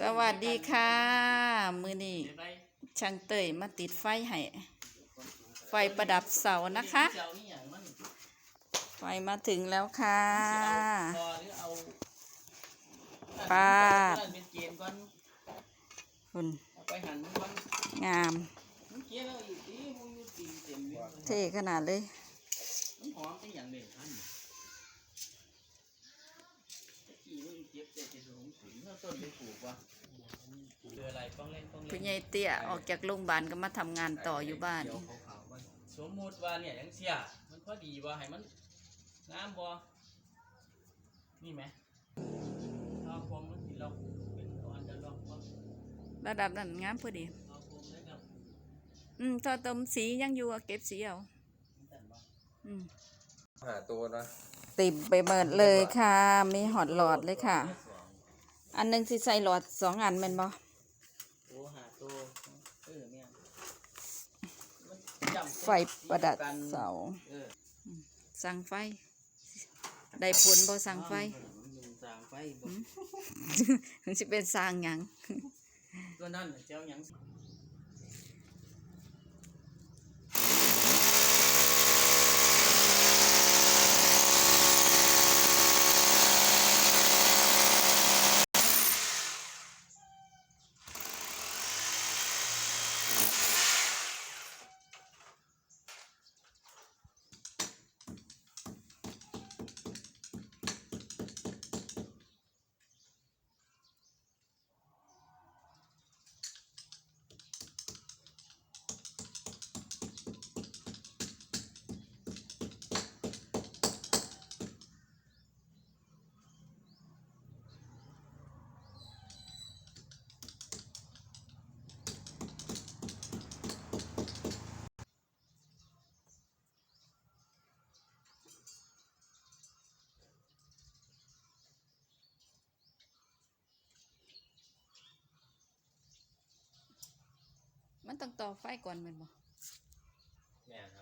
สวัสดีค่ะ มือนี้ช่างเตยมาติดไฟให้ไฟประดับเสานะคะเจ้านี่อย่างมันไฟมาถึงแล้วค่ะพอหรือเอาปาดนั่นเป็นเกมก่อนคุณเอาไปหันมันงามมันเกมแล้วอีกทีมันอยู่ตีเต็มเลยเท่ขนาดเลย มันหอมเป็นอย่างเด่นท่านตะกี้ มันเก็บแต่จะสูงสูงแล้วต้นไปปลูกวะเจออะไรต้องเล่นต้องคุณเล่ยายเตี้ยออกจากโรงพยาบาลก็มาทำงานต่ออยู่บ้านเดี๋วขาวๆมันสมมุติว่าเนี่ยยังเสียมันพอดีว่าให้มันงามบ่นี่ไหมเอาผมมันสิเราเป็นตอนจะลองว่าระดับนั้นงามพอดี เอาผมได้กับอืมถ้าเติมสียังอยู่อะเก็บสีเอาแต่บ่อืมหาตัวนะติดไปเบิดเลยค่ะ มีหอดหลอดเลยค่ะ อันหนึงสิใส่หลอดสองอันแม่นบ่โอ้หาตัวเออเนี่ยมันจำไฟประดับเสาเออสั่งไฟ ได้ผลบ่สั่งไฟมันสั่งไฟบ่มันสิเป็นสร้างหยังตัวนั้นน่ะเจ้าหยัง มันต้องต่อไฟก่อนแม่นบ่แม่นครับ